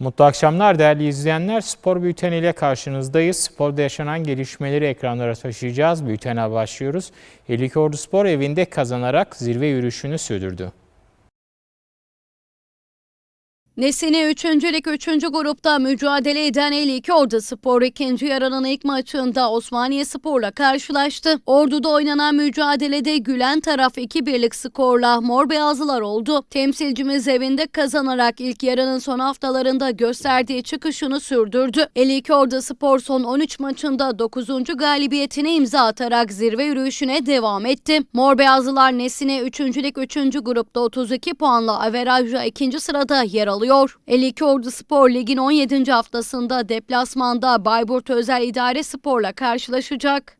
Mutlu akşamlar değerli izleyenler. Spor Bülteni ile karşınızdayız. Sporda yaşanan gelişmeleri ekranlara taşıyacağız. Bültene başlıyoruz. 52 Ordu Spor evinde kazanarak zirve yürüyüşünü sürdürdü. Nesine 3. Lig 3. grupta mücadele eden 52 Ordu Spor ikinci yarının ilk maçında Osmaniye Spor'la karşılaştı. Ordu'da oynanan mücadelede gülen taraf 2-1'lik skorla mor beyazlılar oldu. Temsilcimiz evinde kazanarak ilk yarının son haftalarında gösterdiği çıkışını sürdürdü. 52 Ordu Spor son 13 maçında 9. galibiyetine imza atarak zirve yürüyüşüne devam etti. Mor beyazlılar Nesine 3. Lig 3. grupta 32 puanla averajla 2. sırada yer alıyor. 52 Ordu Spor Lig'in 17. haftasında deplasmanda Bayburt Özel İdare Spor'la karşılaşacak.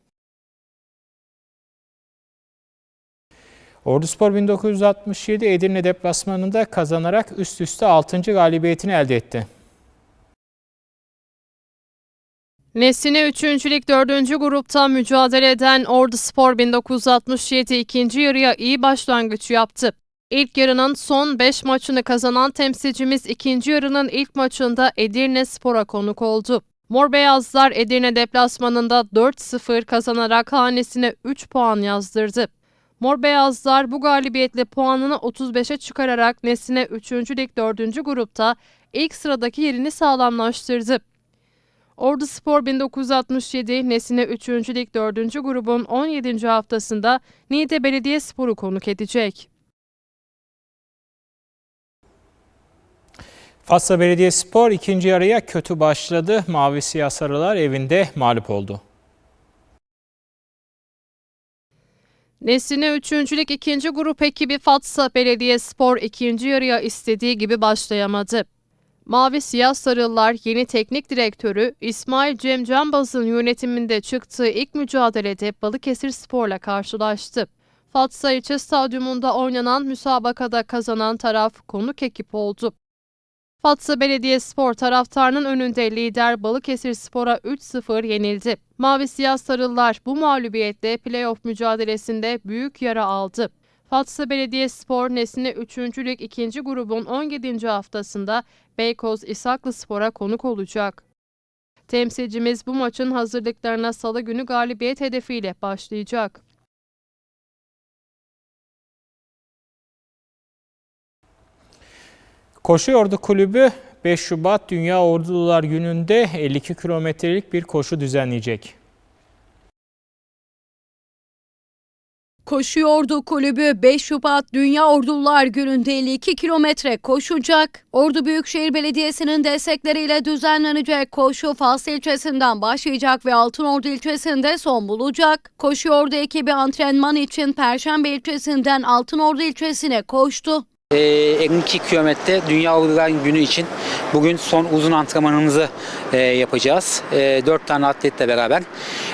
Ordu Spor 1967 Edirne deplasmanında kazanarak üst üste 6. galibiyetini elde etti. Nesine 3. Lig 4. grupta mücadele eden Ordu Spor 1967 ikinci yarıya iyi başlangıç yaptı. İlk yarının son 5 maçını kazanan temsilcimiz ikinci yarının ilk maçında Edirne Spor'a konuk oldu. Mor Beyazlar Edirne deplasmanında 4-0 kazanarak hanesine 3 puan yazdırdı. Mor Beyazlar bu galibiyetle puanını 35'e çıkararak Nesine 3. Lig 4. grupta ilk sıradaki yerini sağlamlaştırdı. Ordu Spor 1967 Nesine 3. Lig 4. grubun 17. haftasında Niğde Belediyespor'u konuk edecek. Fatsa Belediyespor ikinci yarıya kötü başladı. Mavi Siyah Sarılar evinde mağlup oldu. 3. Lig 2. grup ekibi Fatsa Belediyespor ikinci yarıya istediği gibi başlayamadı. Mavi Siyah Sarılar yeni teknik direktörü İsmail Cem Canbaz'ın yönetiminde çıktığı ilk mücadelede Balıkesir Spor'la karşılaştı. Fatsa İlçe Stadyumunda oynanan müsabakada kazanan taraf konuk ekip oldu. Fatsa Belediyespor taraftarının önünde lider Balıkesir Spor'a 3-0 yenildi. Mavi Siyah Sarılar bu mağlubiyetle playoff mücadelesinde büyük yara aldı. Fatsa Belediyespor Nesine 3. Lig 2. grubun 17. haftasında Beykoz İshaklı Spor'a konuk olacak. Temsilcimiz bu maçın hazırlıklarına salı günü galibiyet hedefiyle başlayacak. Koşu Ordu Kulübü 5 Şubat Dünya Ordular Günü'nde 52 kilometrelik bir koşu düzenleyecek. Koşuyordu kulübü 5 Şubat Dünya Ordular Günü'nde 52 kilometre koşacak. Ordu Büyükşehir Belediyesi'nin destekleriyle düzenlenecek koşu Fas ilçesinden başlayacak ve Altınordu ilçesinde son bulacak. Koşuyordu ekibi antrenman için Perşembe ilçesinden Altınordu ilçesine koştu. Ee, 52 kilometre Dünya Ordular Günü için bugün son uzun antrenmanımızı e, yapacağız. E, 4 tane atletle beraber.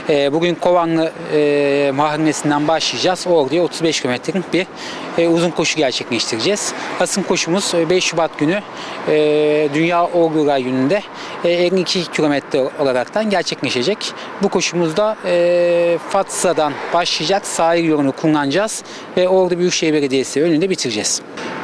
E, bugün Kovanlı e, mahallesinden başlayacağız. Ordu'ya 35 kilometrelik bir e, uzun koşu gerçekleştireceğiz. Asıl koşumuz e, 5 Şubat günü e, Dünya Ordular Günü'nde e, 52 kilometre olaraktan gerçekleşecek. Bu koşumuzda e, Fatsa'dan başlayacak. Sahil yolunu kullanacağız ve Ordu Büyükşehir Belediyesi önünde bitireceğiz.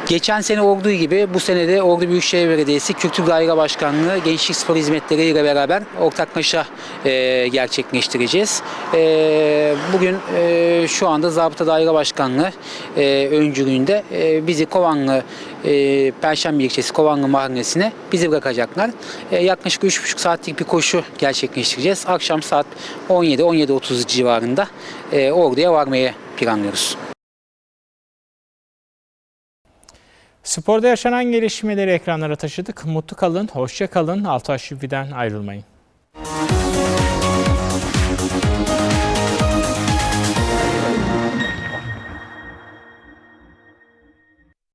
Geçen sene olduğu gibi bu sene de Ordu Büyükşehir Belediyesi Kültür Daire Başkanlığı Gençlik Spor Hizmetleri ile beraber ortaklaşa e, gerçekleştireceğiz. E, bugün e, şu anda Zabıta Daire Başkanlığı e, öncülüğünde e, bizi Kovanlı e, Perşembe ilçesi Kovanlı Mahallesi'ne bizi bırakacaklar. E, yaklaşık 3,5 saatlik bir koşu gerçekleştireceğiz. Akşam saat 17-17.30 civarında e, Ordu'ya varmayı planlıyoruz. Sporda yaşanan gelişmeleri ekranlara taşıdık. Mutlu kalın, hoşça kalın. Altaş TV'den ayrılmayın.